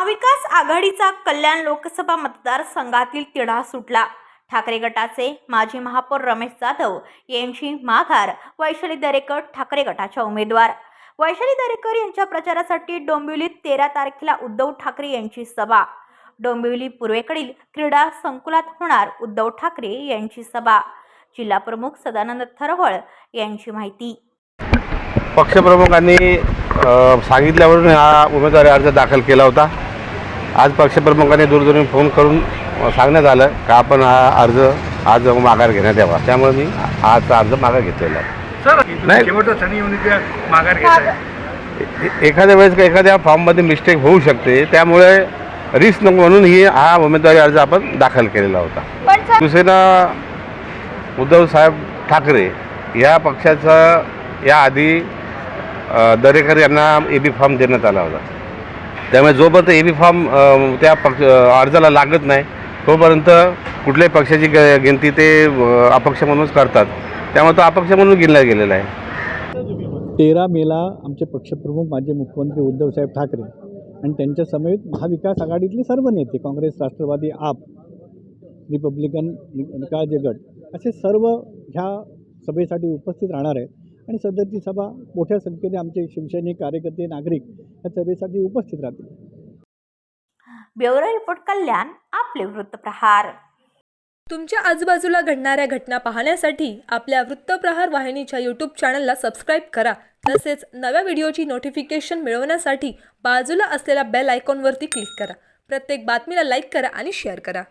महाविकास आघाडीचा कल्याण लोकसभा मतदारसंघातील तिढा सुटला. ठाकरे गटाचे माजी महापौर रमेश जाधव यांची माघार वैशाली दरेकर ठाकरे गटाच्या उमेदवार. वैशाली दरेकर यांच्या प्रचारासाठी डोंबिवलीत तेरा तारखेला उद्धव ठाकरे यांची सभा. डोंबिवली पूर्वेकडील क्रीडा संकुलात होणार उद्धव ठाकरे यांची सभा. जिल्हा प्रमुख सदानंद थरवळ यांची माहिती. पक्षप्रमुखांनी सांगितल्यावरून हा उमेदवारी अर्ज दाखल केला होता. आज पक्षप्रमुखांनी दूरध्वनी फोन करून सांगण्यात आलं का आपण हा अर्ज आज माघार घेण्यात यावा. त्यामुळे मी आजचा अर्ज माघार घेतलेला नाही. माघार एखाद्या वेळेस का एखाद्या फॉर्ममध्ये मिस्टेक होऊ शकते त्यामुळे रिस्क नको म्हणून ही हा उमेदवारी अर्ज आपण दाखल केलेला होता. शिवसेना उद्धव साहेब ठाकरे या पक्षाचा याआधी अ, दरेकर यांना ए बी फॉर्म देण्यात आला होता. त्यामुळे जोपर्यंत ए बी फॉर्म त्या पक्ष अर्जाला लागत नाही तोपर्यंत कुठल्याही पक्षाची ग गिनती ते अपक्ष म्हणूनच करतात. त्यामुळे तो अपक्ष म्हणून गिनला गेलेला आहे. तेरा मेला आमचे पक्षप्रमुख माजी मुख्यमंत्री उद्धवसाहेब ठाकरे आणि त्यांच्या समेत महाविकास आघाडीतले सर्व नेते काँग्रेस राष्ट्रवादी आप रिपब्लिकन निकाळजे गट असे सर्व ह्या सभेसाठी उपस्थित राहणार आहेत. आणि सध्याची सभा मोठ्या संख्येने आमचे शिवसैनिक कार्यकर्ते नागरिक या सभेसाठी उपस्थित राहतील. ब्युरो रिपोर्ट कल्याण आपले वृत्तप्रहार तुमच्या आजूबाजूला घडणाऱ्या घटना पाहण्यासाठी आपल्या वृत्तप्रहार वाहिनीच्या यूट्यूब चॅनलला सबस्क्राईब करा. तसेच नव्या व्हिडिओची नोटिफिकेशन मिळवण्यासाठी बाजूला असलेल्या बेल आयकॉनवरती क्लिक करा. प्रत्येक बातमीला लाईक करा आणि शेअर करा.